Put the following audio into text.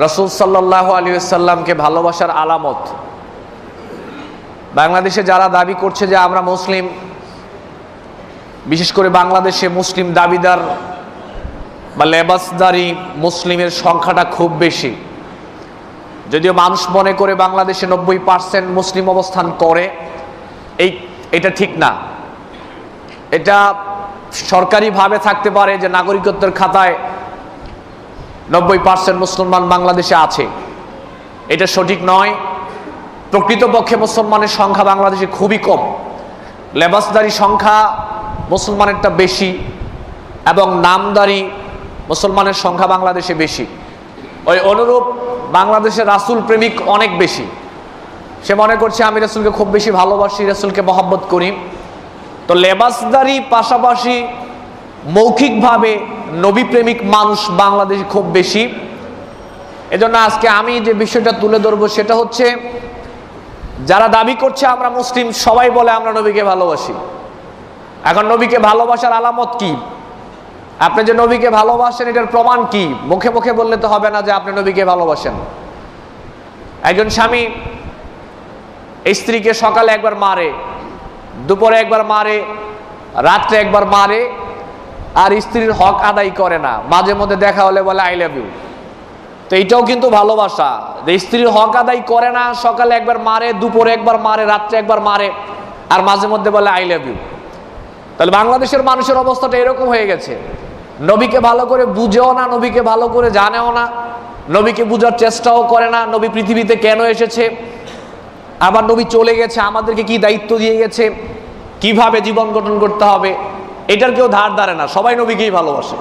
রসুল সাল্লাহ আলী সাল্লামকে ভালোবাসার আলামত। বাংলাদেশে যারা দাবি করছে যে আমরা মুসলিম, বিশেষ করে বাংলাদেশে মুসলিম দাবিদার বা লেবাসদারি মুসলিমের সংখ্যাটা খুব বেশি। যদিও মানুষ মনে করে বাংলাদেশে নব্বই পার্সেন্ট মুসলিম অবস্থান করে, এই, এটা ঠিক না। এটা সরকারিভাবে থাকতে পারে যে নাগরিকত্বের খাতায় নব্বই পার্সেন্ট মুসলমান বাংলাদেশে আছে। এটা সঠিক নয়। প্রকৃতপক্ষে মুসলমানের সংখ্যা বাংলাদেশে খুবই কম। লেবাসদারি সংখ্যা মুসলমানেরটা বেশি এবং নামদারি মুসলমানের সংখ্যা বাংলাদেশে বেশি। ওই অনুরূপ বাংলাদেশের রাসুল প্রেমিক অনেক বেশি। সে মনে করছে, আমি রাসুলকে খুব বেশি ভালোবাসি, রাসুলকে মহব্বত করি। তো লেবাসদারি পাশাপাশি মৌখিকভাবে নবী প্রেমিক মানুষ বাংলাদেশ খুব বেশি। এজন্য আজকে আমি যে বিষয়টা তুলে ধরবো সেটা হচ্ছে, যারা দাবি করছে আমরা মুসলিম, সবাই বলে আমরা নবীকে ভালোবাসি। এখন নবীকে ভালোবাসার আলামত কি? আপনি যে নবীকে ভালোবাসেন, এটার প্রমাণ কি? মুখে মুখে বললে তো হবে না যে আপনি নবীকে ভালোবাসেন। একজন স্বামী স্ত্রীকে সকালে একবার মারে, দুপুরে একবার মারে, রাত্রে একবার মারে আর স্ত্রীর হক আদায় করে না। মাঝে মধ্যে দেখা হলে বলে আই লাভ ইউ তো এইটাও কিন্তু ভালোবাসা। যে স্ত্রীর হক আদায় করে না, সকালে একবার মারে, দুপুরে একবার মারে, রাত্রে একবার মারে, আর মাঝে মধ্যে বলে আই লাভ ইউ তাহলে বাংলাদেশের মানুষের অবস্থাটা এরকম হয়ে গেছে। নবীকে ভালো করে বুঝেও না, নবীকে ভালো করে জানেও না, নবীকে বুঝার চেষ্টাও করে না, নবী পৃথিবীতে কেন এসেছে, আবার নবী চলে গেছে, আমাদেরকে কি দায়িত্ব দিয়ে গেছে, কীভাবে জীবন গঠন করতে হবে এটার কেউ ধার ধারে না সবাই নবীকেই ভালোবাসে।